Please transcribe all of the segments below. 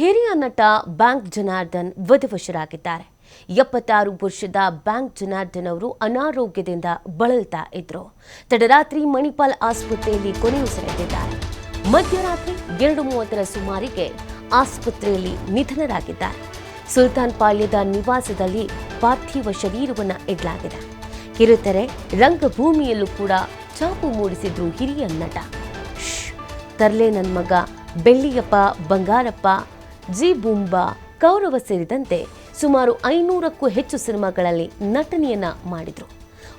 ಹಿರಿಯ ನಟ ಬ್ಯಾಂಕ್ ಜನಾರ್ದನ್ ವಧುವಶರಾಗಿದ್ದಾರೆ. ಎಪ್ಪತ್ತಾರು ವರ್ಷದ ಬ್ಯಾಂಕ್ ಜನಾರ್ದನ್ ಅವರು ಅನಾರೋಗ್ಯದಿಂದ ಬಳಲ್ತಾ ಇದ್ರು. ತಡರಾತ್ರಿ ಮಣಿಪಾಲ್ ಆಸ್ಪತ್ರೆಯಲ್ಲಿ ಕೊನೆಯುಸಿರೆಳೆದಿದ್ದಾರೆ ಮಧ್ಯರಾತ್ರಿ ಎರಡು ಮೂವತ್ತರ ಸುಮಾರಿಗೆ ಆಸ್ಪತ್ರೆಯಲ್ಲಿ ನಿಧನರಾಗಿದ್ದಾರೆ. ಸುಲ್ತಾನ್ ಪಾಳ್ಯದ ನಿವಾಸದಲ್ಲಿ ಪಾರ್ಥಿವ ಶರೀರವನ್ನು ಇಡಲಾಗಿದೆ. ಕಿರುತೆರೆ, ರಂಗಭೂಮಿಯಲ್ಲೂ ಕೂಡ ಚಾಪು ಮೂಡಿಸಿದ್ರು ಹಿರಿಯ ನಟ. ತರ್ಲೆ ನನ್ನ ಮಗ, ಬೆಳ್ಳಿಯಪ್ಪ, ಬಂಗಾರಪ್ಪ ಜಿ ಬುಂಬಾ, ಕೌರವ ಸೇರಿದಂತೆ ಸುಮಾರು ಐನೂರಕ್ಕೂ ಹೆಚ್ಚು ಸಿನಿಮಾಗಳಲ್ಲಿ ನಟನೆಯನ್ನ ಮಾಡಿದ್ರು.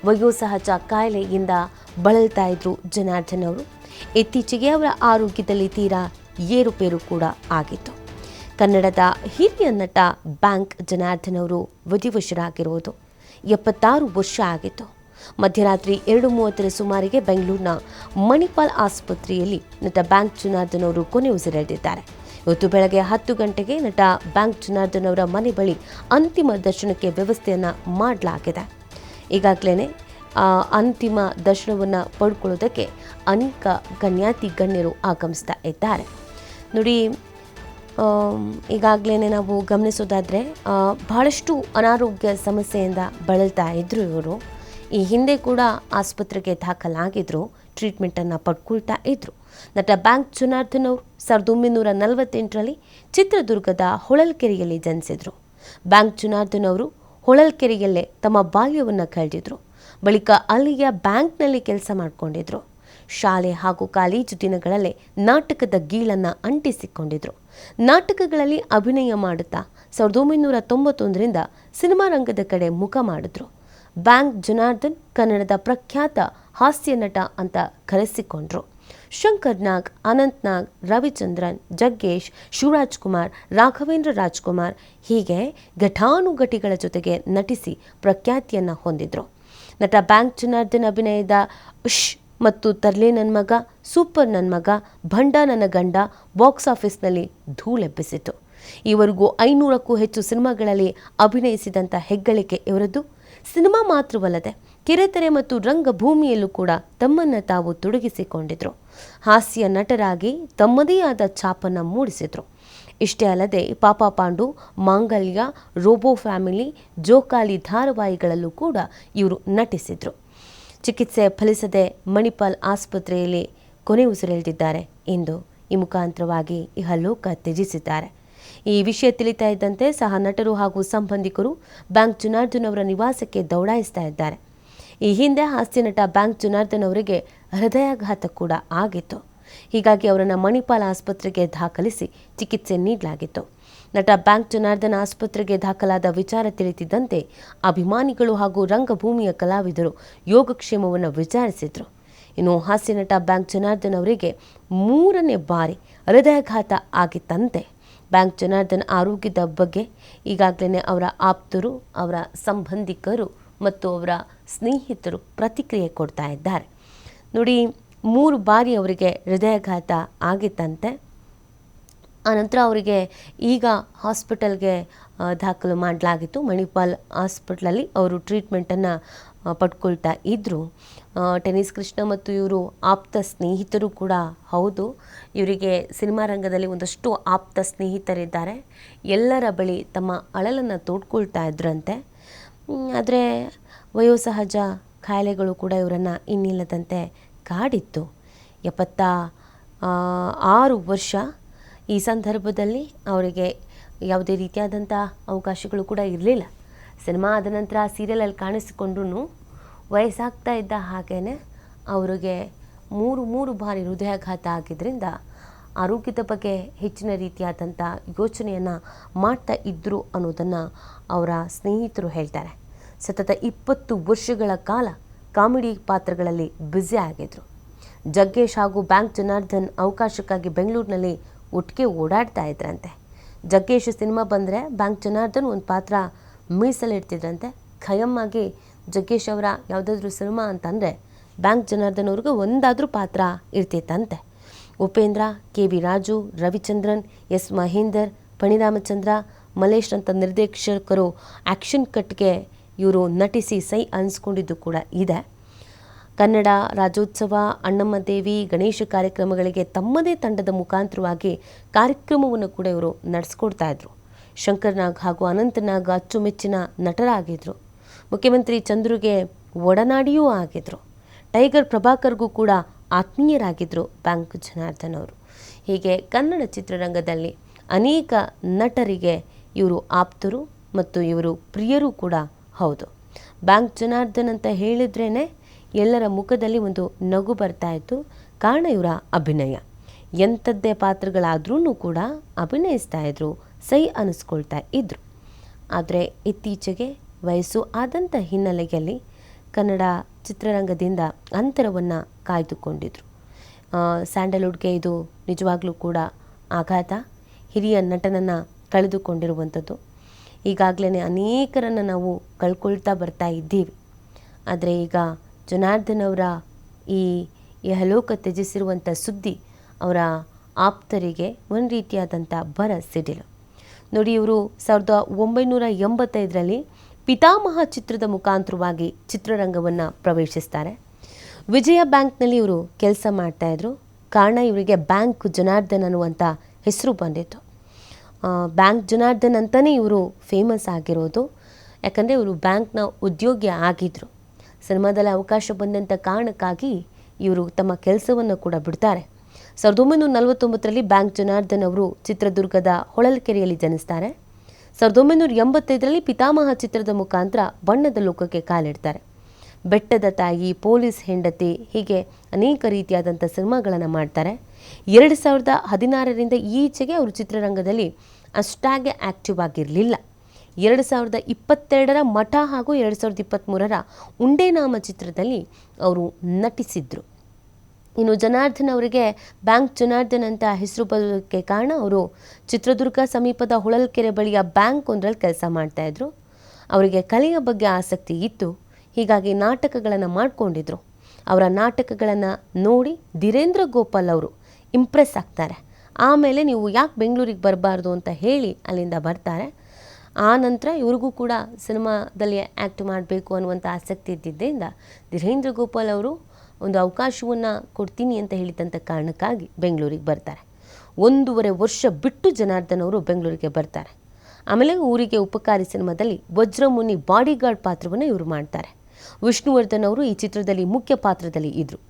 ವಯೋಸಹಜ ಕಾಯಿಲೆಯಿಂದ ಬಳಲ್ತಾ ಇದ್ರು ಜನಾರ್ದನ್ ಅವರು. ಇತ್ತೀಚೆಗೆ ಅವರ ಆರೋಗ್ಯದಲ್ಲಿ ತೀರಾ ಏರುಪೇರು ಕೂಡ ಆಗಿತ್ತು. ಕನ್ನಡದ ಹಿರಿಯ ನಟ ಬ್ಯಾಂಕ್ ಜನಾರ್ದನ್ ಅವರು ವಧಿವಶರಾಗಿರುವುದು ಎಪ್ಪತ್ತಾರು ವರ್ಷ ಆಗಿತ್ತು. ಮಧ್ಯರಾತ್ರಿ ಎರಡು ಮೂವತ್ತರ ಸುಮಾರಿಗೆ ಬೆಂಗಳೂರಿನ ಮಣಿಪಾಲ್ ಆಸ್ಪತ್ರೆಯಲ್ಲಿ ನಟ ಬ್ಯಾಂಕ್ ಜನಾರ್ದನ್ ಅವರು ಕೊನೆಯುಸಿರೆಳೆದಿದ್ದಾರೆ ಇವತ್ತು ಬೆಳಗ್ಗೆ ಹತ್ತು ಗಂಟೆಗೆ ನಟ ಬ್ಯಾಂಕ್ ಜನಾರ್ದನ್ ಅವರ ಮನೆ ಬಳಿ ಅಂತಿಮ ದರ್ಶನಕ್ಕೆ ವ್ಯವಸ್ಥೆಯನ್ನು ಮಾಡಲಾಗಿದೆ. ಈಗಾಗಲೇ ಅಂತಿಮ ದರ್ಶನವನ್ನು ಪಡ್ಕೊಳ್ಳೋದಕ್ಕೆ ಅನೇಕ ಗಣ್ಯಾತಿ ಗಣ್ಯರು ಆಗಮಿಸ್ತಾ ಇದ್ದಾರೆ. ನೋಡಿ ಈಗಾಗಲೇ ನಾವು ಗಮನಿಸೋದಾದರೆ ಬಹಳಷ್ಟು ಅನಾರೋಗ್ಯ ಸಮಸ್ಯೆಯಿಂದ ಬಳಲ್ತಾ ಇದ್ದರು ಇವರು. ಈ ಹಿಂದೆ ಕೂಡ ಆಸ್ಪತ್ರೆಗೆ ದಾಖಲಾಗಿದ್ದರು ಟ್ರೀಟ್ಮೆಂಟನ್ನು ಪಡ್ಕೊಳ್ತಾ ಇದ್ದರು ನಟ ಬ್ಯಾಂಕ್ ಜುನಾರ್ಧನ್ ಅವರು ಸಾವಿರದ ಒಂಬೈನೂರ ನಲವತ್ತೆಂಟರಲ್ಲಿ ಚಿತ್ರದುರ್ಗದ ಹೊಳಲ್ಕೆರೆಯಲ್ಲಿ ಜನಿಸಿದರು. ಬ್ಯಾಂಕ್ ಜುನಾರ್ಧನ್ ಅವರು ಹೊಳಲ್ಕೆರೆಯಲ್ಲೇ ತಮ್ಮ ಬಾಲ್ಯವನ್ನು ಕಳೆದಿದ್ರು. ಬಳಿಕ ಅಲ್ಲಿಯ ಬ್ಯಾಂಕ್ನಲ್ಲಿ ಕೆಲಸ ಮಾಡಿಕೊಂಡಿದ್ರು. ಶಾಲೆ ಹಾಗೂ ಕಾಲೇಜು ದಿನಗಳಲ್ಲೇ ನಾಟಕದ ಗೀಳನ್ನು ಅಂಟಿಸಿಕೊಂಡಿದ್ರು. ನಾಟಕಗಳಲ್ಲಿ ಅಭಿನಯ ಮಾಡುತ್ತಾ ಸಾವಿರದ ಒಂಬೈನೂರ ತೊಂಬತ್ತೊಂದರಿಂದ ಸಿನಿಮಾ ರಂಗದ ಕಡೆ ಮುಖ ಮಾಡಿದ್ರು. ಬ್ಯಾಂಕ್ ಜುನಾರ್ಧನ್ ಕನ್ನಡದ ಪ್ರಖ್ಯಾತ ಹಾಸ್ಯ ನಟ ಅಂತ ಕರೆಸಿಕೊಂಡ್ರು. ಶಂಕರ್ ನಾಗ್, ಅನಂತ್ ನಾಗ್, ರವಿಚಂದ್ರನ್, ಜಗ್ಗೇಶ್, ಶಿವರಾಜ್ ಕುಮಾರ್, ರಾಘವೇಂದ್ರ ರಾಜ್ಕುಮಾರ್ ಹೀಗೆ ಘಟಾನುಘಟಿಗಳ ಜೊತೆಗೆ ನಟಿಸಿ ಪ್ರಖ್ಯಾತಿಯನ್ನು ಹೊಂದಿದ್ರು. ನಟ ಬ್ಯಾಂಕ್ ಜನಾರ್ದನ್ ಅಭಿನಯದ ಉಶ್ ಮತ್ತು ತರ್ಲೆ ನನ್ನ ಮಗ, ಸೂಪರ್ ನನ್ನ ಮಗ, ಭಂಡ ನನ್ನ ಗಂಡ ಬಾಕ್ಸ್ ಆಫೀಸ್ನಲ್ಲಿ ಧೂಳೆಬ್ಬಿಸಿತು ಈವರೆಗೂ ಐನೂರಕ್ಕೂ ಹೆಚ್ಚು ಸಿನಿಮಾಗಳಲ್ಲಿ ಅಭಿನಯಿಸಿದಂಥ ಹೆಗ್ಗಳಿಕೆ ಇವರದ್ದು. ಸಿನಿಮಾ ಮಾತ್ರವಲ್ಲದೆ ಕಿರೆತೆರೆ ಮತ್ತು ರಂಗಭೂಮಿಯಲ್ಲೂ ಕೂಡ ತಮ್ಮನ್ನು ತಾವು ತೊಡಗಿಸಿಕೊಂಡಿದ್ರು. ಹಾಸ್ಯ ನಟರಾಗಿ ತಮ್ಮದೇ ಆದ ಛಾಪನ್ನು ಮೂಡಿಸಿದರು. ಇಷ್ಟೇ ಅಲ್ಲದೆ ಪಾಪ ಪಾಂಡು, ಮಾಂಗಲ್ಯ, ರೋಬೋ ಫ್ಯಾಮಿಲಿ, ಜೋಕಾಲಿ ಧಾರಾವಾಹಿಗಳಲ್ಲೂ ಕೂಡ ಇವರು ನಟಿಸಿದರು. ಚಿಕಿತ್ಸೆ ಫಲಿಸದೆ ಮಣಿಪಾಲ್ ಆಸ್ಪತ್ರೆಯಲ್ಲಿ ಕೊನೆ ಉಸಿರೆಳೆದಿದ್ದಾರೆ ಎಂದು ಈ ಮುಖಾಂತರವಾಗಿ ಇಹಲೋಕ ತ್ಯಜಿಸಿದ್ದಾರೆ. ಈ ವಿಷಯ ತಿಳಿತಾ ಇದ್ದಂತೆ ಸಹ ನಟರು ಹಾಗೂ ಸಂಬಂಧಿಕರು ಬ್ಯಾಂಕ್ ಜುನಾರ್ದನ್ ಅವರ ನಿವಾಸಕ್ಕೆ ದೌಡಾಯಿಸ್ತಾ ಇದ್ದಾರೆ. ಈ ಹಿಂದೆ ಹಾಸ್ಯ ನಟ ಬ್ಯಾಂಕ್ ಜುನಾರ್ದನ್ ಅವರಿಗೆ ಹೃದಯಾಘಾತ ಕೂಡ ಆಗಿತ್ತು. ಹೀಗಾಗಿ ಅವರನ್ನು ಮಣಿಪಾಲ ಆಸ್ಪತ್ರೆಗೆ ದಾಖಲಿಸಿ ಚಿಕಿತ್ಸೆ ನೀಡಲಾಗಿತ್ತು. ನಟ ಬ್ಯಾಂಕ್ ಜನಾರ್ದನ್ ಆಸ್ಪತ್ರೆಗೆ ದಾಖಲಾದ ವಿಚಾರ ತಿಳಿತಿದ್ದಂತೆ ಅಭಿಮಾನಿಗಳು ಹಾಗೂ ರಂಗಭೂಮಿಯ ಕಲಾವಿದರು ಯೋಗಕ್ಷೇಮವನ್ನು ವಿಚಾರಿಸಿದರು. ಇನ್ನು ಹಾಸ್ಯ ನಟ ಬ್ಯಾಂಕ್ ಜನಾರ್ದನ್ ಅವರಿಗೆ ಮೂರನೇ ಬಾರಿ ಹೃದಯಾಘಾತ ಆಗಿತ್ತಂತೆ. ಬ್ಯಾಂಕ್ ಜನಾರ್ದನ್ ಆರೋಗ್ಯದ ಬಗ್ಗೆ ಈಗಾಗಲೇ ಅವರ ಆಪ್ತರು, ಅವರ ಸಂಬಂಧಿಕರು ಮತ್ತು ಅವರ ಸ್ನೇಹಿತರು ಪ್ರತಿಕ್ರಿಯೆ ಕೊಡ್ತಾ ಇದ್ದಾರೆ. ನೋಡಿ, ಮೂರು ಬಾರಿ ಅವರಿಗೆ ಹೃದಯಾಘಾತ ಆಗಿತ್ತಂತೆ. ಆನಂತರ ಅವರಿಗೆ ಈಗ ಹಾಸ್ಪಿಟಲ್ಗೆ ದಾಖಲು ಮಾಡಲಾಗಿತ್ತು. ಮಣಿಪಾಲ್ ಹಾಸ್ಪಿಟ್ಲಲ್ಲಿ ಅವರು ಟ್ರೀಟ್ಮೆಂಟನ್ನು ಪಡ್ಕೊಳ್ತಾ ಇದ್ದರು ಟೆನಿಸ್ ಕೃಷ್ಣ ಮತ್ತು ಇವರು ಆಪ್ತ ಸ್ನೇಹಿತರು ಕೂಡ ಹೌದು. ಇವರಿಗೆ ಸಿನಿಮಾ ರಂಗದಲ್ಲಿ ಒಂದಷ್ಟು ಆಪ್ತ ಸ್ನೇಹಿತರಿದ್ದಾರೆ. ಎಲ್ಲರ ಬಳಿ ತಮ್ಮ ಅಳಲನ್ನು ತೋಡ್ಕೊಳ್ತಾ ಇದ್ರಂತೆ. ಆದರೆ ವಯೋಸಹಜ ಖಾಯಿಲೆಗಳು ಕೂಡ ಇವರನ್ನು ಇನ್ನಿಲ್ಲದಂತೆ ಕಾಡಿತ್ತು. ಎಪ್ಪತ್ತ ಆರು ವರ್ಷ ಈ ಸಂದರ್ಭದಲ್ಲಿ ಅವರಿಗೆ ಯಾವುದೇ ರೀತಿಯಾದಂಥ ಅವಕಾಶಗಳು ಕೂಡ ಇರಲಿಲ್ಲ. ಸಿನಿಮಾ ಆದ ನಂತರ ಆ ಸೀರಿಯಲಲ್ಲಿ ಕಾಣಿಸಿಕೊಂಡ್ರೂ ವಯಸ್ಸಾಗ್ತಾ ಇದ್ದ ಹಾಗೇ ಅವರಿಗೆ ಮೂರು ಮೂರು ಬಾರಿ ಹೃದಯಾಘಾತ ಆಗಿದ್ದರಿಂದ ಆರೋಗ್ಯದ ಬಗ್ಗೆ ಹೆಚ್ಚಿನ ರೀತಿಯಾದಂಥ ಯೋಚನೆಯನ್ನು ಮಾಡ್ತಾ ಇದ್ದರು ಅನ್ನೋದನ್ನು ಅವರ ಸ್ನೇಹಿತರು ಹೇಳ್ತಾರೆ. ಸತತ ಇಪ್ಪತ್ತು ವರ್ಷಗಳ ಕಾಲ ಕಾಮಿಡಿ ಪಾತ್ರಗಳಲ್ಲಿ ಬ್ಯುಸಿ ಆಗಿದ್ರು. ಜಗ್ಗೇಶ್ ಹಾಗೂ ಬ್ಯಾಂಕ್ ಜನಾರ್ದನ್ ಅವಕಾಶಕ್ಕಾಗಿ ಬೆಂಗಳೂರಿನಲ್ಲಿ ಒಟ್ಟಿಗೆ ಓಡಾಡ್ತಾ ಇದ್ರಂತೆ. ಜಗ್ಗೇಶ್ ಸಿನಿಮಾ ಬಂದರೆ ಬ್ಯಾಂಕ್ ಜನಾರ್ದನ್ ಒಂದು ಪಾತ್ರ ಮೀಸಲಿಡ್ತಿದ್ರಂತೆ. ಖಯಂ ಆಗಿ ಜಗ್ಗೇಶ್ ಅವರ ಯಾವುದಾದ್ರೂ ಸಿನಿಮಾ ಅಂತಂದರೆ ಬ್ಯಾಂಕ್ ಜನಾರ್ದನ್ ಅವ್ರಿಗೆ ಒಂದಾದರೂ ಪಾತ್ರ ಇರ್ತಿತ್ತಂತೆ. Upendra K V Raju, Ravichandran, S. Mahendar, Phaniramachandra Malesh ಅಂತ ನಿರ್ದೇಶಕರು ಆ್ಯಕ್ಷನ್ ಕಟ್ಗೆ ಇವರು ನಟಿಸಿ ಸೈ ಅನಿಸ್ಕೊಂಡಿದ್ದು ಕೂಡ ಇದೆ. ಕನ್ನಡ ರಾಜ್ಯೋತ್ಸವ, ಅಣ್ಣಮ್ಮ ದೇವಿ, ಗಣೇಶ ಕಾರ್ಯಕ್ರಮಗಳಿಗೆ ತಮ್ಮದೇ ತಂಡದ ಮುಖಾಂತರವಾಗಿ ಕಾರ್ಯಕ್ರಮವನ್ನು ಕೂಡ ಇವರು ನಡೆಸ್ಕೊಡ್ತಾ ಇದ್ರು. ಶಂಕರ್ನಾಗ್ ಹಾಗೂ ಅನಂತನಾಗ್ ಅಚ್ಚುಮೆಚ್ಚಿನ ನಟರಾಗಿದ್ದರು ಮುಖ್ಯಮಂತ್ರಿ ಚಂದ್ರುಗೆ ಒಡನಾಡಿಯೂ ಆಗಿದ್ರು. ಟೈಗರ್ ಪ್ರಭಾಕರ್ಗೂ ಕೂಡ ಆತ್ಮೀಯರಾಗಿದ್ದರು ಬ್ಯಾಂಕ್ ಜನಾರ್ದನ್ ಅವರು. ಹೀಗೆ ಕನ್ನಡ ಚಿತ್ರರಂಗದಲ್ಲಿ ಅನೇಕ ನಟರಿಗೆ ಇವರು ಆಪ್ತರು ಮತ್ತು ಇವರು ಪ್ರಿಯರು ಕೂಡ ಹೌದು. ಬ್ಯಾಂಕ್ ಜನಾರ್ದನ್ ಅಂತ ಹೇಳಿದ್ರೇ ಎಲ್ಲರ ಮುಖದಲ್ಲಿ ಒಂದು ನಗು ಬರ್ತಾ ಇತ್ತು, ಕಾರಣ ಇವರ ಅಭಿನಯ. ಎಂಥದ್ದೇ ಪಾತ್ರಗಳಾದ್ರೂ ಕೂಡ ಅಭಿನಯಿಸ್ತಾ ಇದ್ರು ಸೈ ಅನಿಸ್ಕೊಳ್ತಾ ಇದ್ರು. ಆದರೆ ಇತ್ತೀಚೆಗೆ ವಯಸ್ಸು ಆದಂಥ ಹಿನ್ನೆಲೆಯಲ್ಲಿ ಕನ್ನಡ ಚಿತ್ರರಂಗದಿಂದ ಅಂತರವನ್ನು ಕಾಯ್ದುಕೊಂಡಿದ್ರು. ಸ್ಯಾಂಡಲ್ವುಡ್ಗೆ ಇದು ನಿಜವಾಗ್ಲೂ ಕೂಡ ಆಘಾತ. ಹಿರಿಯ ನಟನನ್ನು ಕಳೆದುಕೊಂಡಿರುವಂಥದ್ದು. ಈಗಾಗಲೇ ಅನೇಕರನ್ನು ನಾವು ಕಳ್ಕೊಳ್ತಾ ಬರ್ತಾ ಇದ್ದೀವಿ. ಆದರೆ ಈಗ ಜನಾರ್ದನ್ ಅವರ ಈ ಯಹಲೋಕ ತ್ಯಜಿಸಿರುವಂಥ ಸುದ್ದಿ ಅವರ ಆಪ್ತರಿಗೆ ಒಂದು ರೀತಿಯಾದಂಥ ಬರ ಸಿಡಿಲು. ನೋಡಿ ಇವರು ಸಾವಿರದ ಒಂಬೈನೂರ ಎಂಬತ್ತೈದರಲ್ಲಿ ಪಿತಾಮಹ ಚಿತ್ರದ ಮುಖಾಂತರವಾಗಿ ಚಿತ್ರರಂಗವನ್ನು ಪ್ರವೇಶಿಸ್ತಾರೆ. ವಿಜಯ ಬ್ಯಾಂಕ್ನಲ್ಲಿ ಇವರು ಕೆಲಸ ಮಾಡ್ತಾಯಿದ್ರು ಕಾರಣ ಇವರಿಗೆ ಬ್ಯಾಂಕ್ ಜನಾರ್ದನ್ ಅನ್ನುವಂಥ ಹೆಸರು ಬಂದಿತ್ತು. ಬ್ಯಾಂಕ್ ಜನಾರ್ದನ್ ಅಂತಲೇ ಇವರು ಫೇಮಸ್ ಆಗಿರೋದು. ಯಾಕಂದರೆ ಇವರು ಬ್ಯಾಂಕ್ನ ಉದ್ಯೋಗಿ ಆಗಿದ್ದರು ಸಿನಿಮಾದಲ್ಲಿ ಅವಕಾಶ ಬಂದಂಥ ಕಾರಣಕ್ಕಾಗಿ ಇವರು ತಮ್ಮ ಕೆಲಸವನ್ನು ಕೂಡ ಬಿಡ್ತಾರೆ. ಸಾವಿರದ ಒಂಬೈನೂರ ನಲವತ್ತೊಂಬತ್ತರಲ್ಲಿ ಬ್ಯಾಂಕ್ ಜನಾರ್ದನ್ ಅವರು ಚಿತ್ರದುರ್ಗದ ಹೊಳಲ್ಕೆರೆಯಲ್ಲಿ ಜನಿಸ್ತಾರೆ. ಸಾವಿರದ ಒಂಬೈನೂರ ಎಂಬತ್ತೈದರಲ್ಲಿ ಪಿತಾಮಹ ಚಿತ್ರದ ಮುಖಾಂತರ ಬಣ್ಣದ ಲೋಕಕ್ಕೆ ಕಾಲಿಡ್ತಾರೆ. ಬೆಟ್ಟದ ತಾಯಿ, ಪೊಲೀಸ್ ಹೆಂಡತಿ, ಹೀಗೆ ಅನೇಕ ರೀತಿಯಾದಂಥ ಸಿನಿಮಾಗಳನ್ನು ಮಾಡ್ತಾರೆ. ಎರಡು ಸಾವಿರದ ಹದಿನಾರರಿಂದ ಈಚೆಗೆ ಅವರು ಚಿತ್ರರಂಗದಲ್ಲಿ ಅಷ್ಟಾಗೆ ಆ್ಯಕ್ಟಿವ್ ಆಗಿರಲಿಲ್ಲ. ಎರಡು ಸಾವಿರದ ಇಪ್ಪತ್ತೆರಡರ ಮಠ ಹಾಗೂ ಎರಡು ಸಾವಿರದ ಇಪ್ಪತ್ತ್ಮೂರರ ಉಂಡೇನಾಮ ಚಿತ್ರದಲ್ಲಿ ಅವರು ನಟಿಸಿದ್ರು. ಇನ್ನು ಜನಾರ್ದನ್ ಅವರಿಗೆ ಬ್ಯಾಂಕ್ ಜನಾರ್ದನ್ ಅಂತ ಹೆಸರು ಬರೋದಕ್ಕೆ ಕಾರಣ ಅವರು ಚಿತ್ರದುರ್ಗ ಸಮೀಪದ ಹೊಳಲ್ಕೆರೆ ಬಳಿಯ ಬ್ಯಾಂಕ್ ಒಂದರಲ್ಲಿ ಕೆಲಸ ಮಾಡ್ತಾಯಿದ್ರು ಅವರಿಗೆ ಕಲೆಯ ಬಗ್ಗೆ ಆಸಕ್ತಿ ಇತ್ತು. ಹೀಗಾಗಿ ನಾಟಕಗಳನ್ನು ಮಾಡಿಕೊಂಡಿದ್ರು. ಅವರ ನಾಟಕಗಳನ್ನು ನೋಡಿ ಧೀರೇಂದ್ರ ಗೋಪಾಲ್ ಅವರು ಇಂಪ್ರೆಸ್ ಆಗ್ತಾರೆ. ಆಮೇಲೆ ನೀವು ಯಾಕೆ ಬೆಂಗಳೂರಿಗೆ ಬರಬಾರ್ದು ಅಂತ ಹೇಳಿ ಅಲ್ಲಿಂದ ಬರ್ತಾರೆ. ಆ ನಂತರ ಇವ್ರಿಗೂ ಕೂಡ ಸಿನಿಮಾದಲ್ಲಿ ಆ್ಯಕ್ಟ್ ಮಾಡಬೇಕು ಅನ್ನುವಂಥ ಆಸಕ್ತಿ ಇದ್ದಿದ್ದರಿಂದ ಧೀರೇಂದ್ರ ಗೋಪಾಲ್ ಅವರು ಒಂದು ಅವಕಾಶವನ್ನು ಕೊಡ್ತೀನಿ ಅಂತ ಹೇಳಿದಂಥ ಕಾರಣಕ್ಕಾಗಿ ಬೆಂಗಳೂರಿಗೆ ಬರ್ತಾರೆ. ಒಂದೂವರೆ ವರ್ಷ ಬಿಟ್ಟು ಜನಾರ್ದನ್ ಅವರು ಬೆಂಗಳೂರಿಗೆ ಬರ್ತಾರೆ. ಆಮೇಲೆ ಊರಿಗೆ ಉಪಕಾರಿ ಸಿನಿಮಾದಲ್ಲಿ ವಜ್ರಮುನಿ ಬಾಡಿಗಾರ್ಡ್ ಪಾತ್ರವನ್ನು ಇವರು ಮಾಡ್ತಾರೆ. ವಿಷ್ಣುವರ್ಧನ್ ಅವರು ಈ ಚಿತ್ರದಲ್ಲಿ ಮುಖ್ಯ ಪಾತ್ರದಲ್ಲಿ ಇದ್ದರು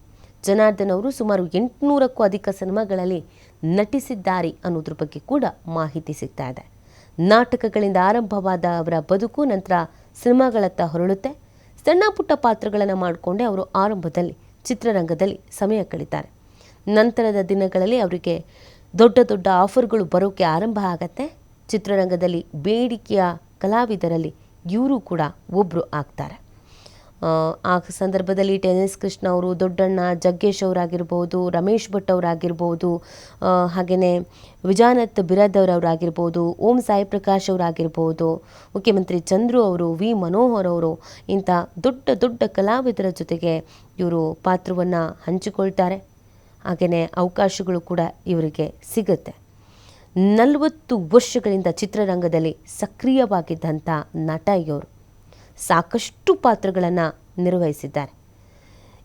ಜನಾರ್ದನ್ ಅವರು ಸುಮಾರು ಎಂಟುನೂರಕ್ಕೂ ಅಧಿಕ ಸಿನಿಮಾಗಳಲ್ಲಿ ನಟಿಸಿದ್ದಾರೆ ಅನ್ನೋದ್ರ ಬಗ್ಗೆ ಕೂಡ ಮಾಹಿತಿ ಸಿಗ್ತಾ ಇದೆ. ನಾಟಕಗಳಿಂದ ಆರಂಭವಾದ ಅವರ ಬದುಕು ನಂತರ ಸಿನಿಮಾಗಳತ್ತ ಹೊರಳುತ್ತೆ. ಸಣ್ಣ ಪುಟ್ಟ ಪಾತ್ರಗಳನ್ನು ಮಾಡಿಕೊಂಡೇ ಅವರು ಆರಂಭದಲ್ಲಿ ಚಿತ್ರರಂಗದಲ್ಲಿ ಸಮಯ ಕಳೀತಾರೆ. ನಂತರದ ದಿನಗಳಲ್ಲಿ ಅವರಿಗೆ ದೊಡ್ಡ ದೊಡ್ಡ ಆಫರ್ಗಳು ಬರೋಕ್ಕೆ ಆರಂಭ ಆಗತ್ತೆ. ಚಿತ್ರರಂಗದಲ್ಲಿ ಬೇಡಿಕೆಯ ಕಲಾವಿದರಲ್ಲಿ ಇವರು ಕೂಡ ಒಬ್ಬರು ಆಗ್ತಾರೆ. ಆ, ಸಂದರ್ಭದಲ್ಲಿ ಟೆನಿಸ್ ಕೃಷ್ಣ ಅವರು ದೊಡ್ಡಣ್ಣ ಜಗ್ಗೇಶ್ ಅವರಾಗಿರ್ಬೋದು ರಮೇಶ್ ಭಟ್ ಅವರಾಗಿರ್ಬೋದು ಹಾಗೆಯೇ ವಿಜಾನತ್ ಬಿರಾದವ್ರ ಅವರಾಗಿರ್ಬೋದು ಓಂ ಸಾಯಿ ಪ್ರಕಾಶ್ ಅವರಾಗಿರ್ಬೋದು ಮುಖ್ಯಮಂತ್ರಿ ಚಂದ್ರು ಅವರು ವಿ ಮನೋಹರ್ ಅವರು ಇಂಥ ದೊಡ್ಡ ದೊಡ್ಡ ಕಲಾವಿದರ ಜೊತೆಗೆ ಇವರು ಪಾತ್ರವನ್ನು ಹಂಚಿಕೊಳ್ತಾರೆ. ಹಾಗೆಯೇ ಅವಕಾಶಗಳು ಕೂಡ ಇವರಿಗೆ ಸಿಗುತ್ತೆ. ನಲವತ್ತು ವರ್ಷಗಳಿಂದ ಚಿತ್ರರಂಗದಲ್ಲಿ ಸಕ್ರಿಯವಾಗಿದ್ದಂಥ ನಟ ಇವರು. ಸಾಕಷ್ಟು ಪಾತ್ರಗಳನ್ನು ನಿರ್ವಹಿಸಿದ್ದಾರೆ.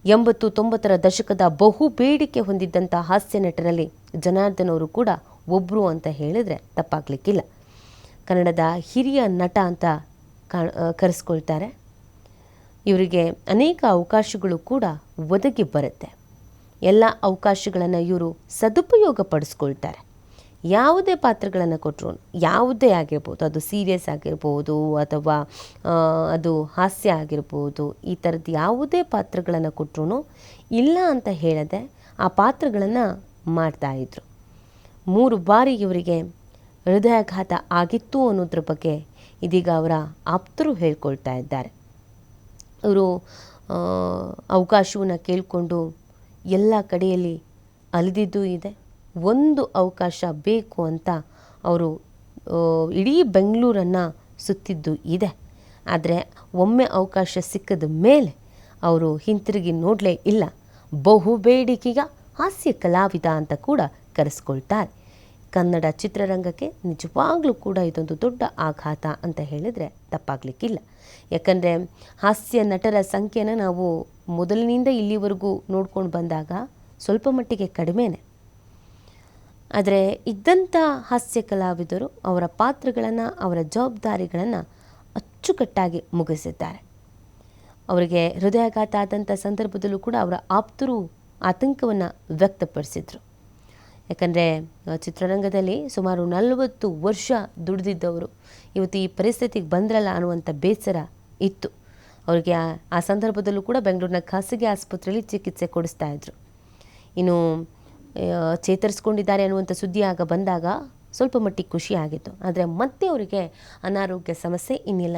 ಎಂಬತ್ತು ತೊಂಬತ್ತರ ದಶಕದ ಬಹು ಬೇಡಿಕೆ ಹೊಂದಿದ್ದಂಥ ಹಾಸ್ಯ ನಟರಲ್ಲಿ ಜನಾರ್ದನ್ ಅವರು ಕೂಡ ಒಬ್ಬರು ಅಂತ ಹೇಳಿದರೆ ತಪ್ಪಾಗಲಿಕ್ಕಿಲ್ಲ. ಕನ್ನಡದ ಹಿರಿಯ ನಟ ಅಂತ ಕರೆಸ್ಕೊಳ್ತಾರೆ. ಇವರಿಗೆ ಅನೇಕ ಅವಕಾಶಗಳು ಕೂಡ ಒದಗಿ ಬರುತ್ತೆ. ಎಲ್ಲ ಅವಕಾಶಗಳನ್ನು ಇವರು ಸದುಪಯೋಗ ಪಡಿಸ್ಕೊಳ್ತಾರೆ. ಯಾವುದೇ ಪಾತ್ರಗಳನ್ನು ಕೊಟ್ಟರು ಯಾವುದೇ ಆಗಿರ್ಬೋದು, ಅದು ಸೀರಿಯಸ್ ಆಗಿರ್ಬೋದು ಅಥವಾ ಅದು ಹಾಸ್ಯ ಆಗಿರ್ಬೋದು, ಈ ಥರದ್ದು ಯಾವುದೇ ಪಾತ್ರಗಳನ್ನು ಕೊಟ್ಟರು ಇಲ್ಲ ಅಂತ ಹೇಳದೆ ಆ ಪಾತ್ರಗಳನ್ನು ಮಾಡ್ತಾಯಿದ್ರು ಮೂರು ಬಾರಿ ಇವರಿಗೆ ಹೃದಯಾಘಾತ ಆಗಿತ್ತು ಅನ್ನೋದ್ರ ಬಗ್ಗೆ ಇದೀಗ ಅವರ ಆಪ್ತರು ಹೇಳ್ಕೊಳ್ತಾ ಇದ್ದಾರೆ. ಅವರು ಅವಕಾಶವನ್ನು ಕೇಳಿಕೊಂಡು ಎಲ್ಲ ಕಡೆಯಲ್ಲಿ ಅಲಿದಿದ್ದೂ ಇದೆ. ಒಂದು ಅವಕಾಶ ಬೇಕು ಅಂತ ಅವರು ಇಡೀ ಬೆಂಗಳೂರನ್ನು ಸುತ್ತಿದ್ದು ಇದೆ. ಆದರೆ ಒಮ್ಮೆ ಅವಕಾಶ ಸಿಕ್ಕಿದ ಮೇಲೆ ಅವರು ಹಿಂತಿರುಗಿ ನೋಡಲೇ ಇಲ್ಲ. ಬಹು ಬೇಡಿಕೆಯ ಹಾಸ್ಯ ಕಲಾವಿದ ಅಂತ ಕೂಡ ಕರೆಸ್ಕೊಳ್ತಾರೆ. ಕನ್ನಡ ಚಿತ್ರರಂಗಕ್ಕೆ ನಿಜವಾಗ್ಲೂ ಕೂಡ ಇದೊಂದು ದೊಡ್ಡ ಆಘಾತ ಅಂತ ಹೇಳಿದರೆ ತಪ್ಪಾಗಲಿಕ್ಕಿಲ್ಲ. ಯಾಕಂದರೆ ಹಾಸ್ಯ ನಟರ ಸಂಖ್ಯೆನ ನಾವು ಮೊದಲಿನಿಂದ ಇಲ್ಲಿವರೆಗೂ ನೋಡ್ಕೊಂಡು ಬಂದಾಗ ಸ್ವಲ್ಪ ಮಟ್ಟಿಗೆ ಕಡಿಮೆನೇ. ಆದರೆ ಇದ್ದಂಥ ಹಾಸ್ಯ ಕಲಾವಿದರು ಅವರ ಪಾತ್ರಗಳನ್ನು, ಅವರ ಜವಾಬ್ದಾರಿಗಳನ್ನು ಅಚ್ಚುಕಟ್ಟಾಗಿ ಮುಗಿಸಿದ್ದಾರೆ. ಅವರಿಗೆ ಹೃದಯಾಘಾತ ಆದಂಥ ಸಂದರ್ಭದಲ್ಲೂ ಕೂಡ ಅವರ ಆಪ್ತರು ಆತಂಕವನ್ನು ವ್ಯಕ್ತಪಡಿಸಿದರು. ಯಾಕಂದರೆ ಚಿತ್ರರಂಗದಲ್ಲಿ ಸುಮಾರು ನಲವತ್ತು ವರ್ಷ ದುಡಿದಿದ್ದವರು ಇವತ್ತು ಈ ಪರಿಸ್ಥಿತಿಗೆ ಬಂದ್ರಲ್ಲ ಅನ್ನುವಂಥ ಬೇಸರ ಇತ್ತು. ಅವರಿಗೆ ಆ- ಸಂದರ್ಭದಲ್ಲೂ ಕೂಡ ಬೆಂಗಳೂರಿನ ಖಾಸಗಿ ಆಸ್ಪತ್ರೆಯಲ್ಲಿ ಚಿಕಿತ್ಸೆ ಕೊಡಿಸ್ತಾ ಇದ್ರು. ಇನ್ನು ಚೇತರಿಸ್ಕೊಂಡಿದ್ದಾರೆ ಅನ್ನುವಂಥ ಸುದ್ದಿ ಆಗ ಬಂದಾಗ ಸ್ವಲ್ಪ ಮಟ್ಟಿಗೆ ಖುಷಿ ಆಗಿತ್ತು. ಆದರೆ ಮತ್ತೆ ಅವರಿಗೆ ಅನಾರೋಗ್ಯ ಸಮಸ್ಯೆ ಇನ್ನೆಲ್ಲ.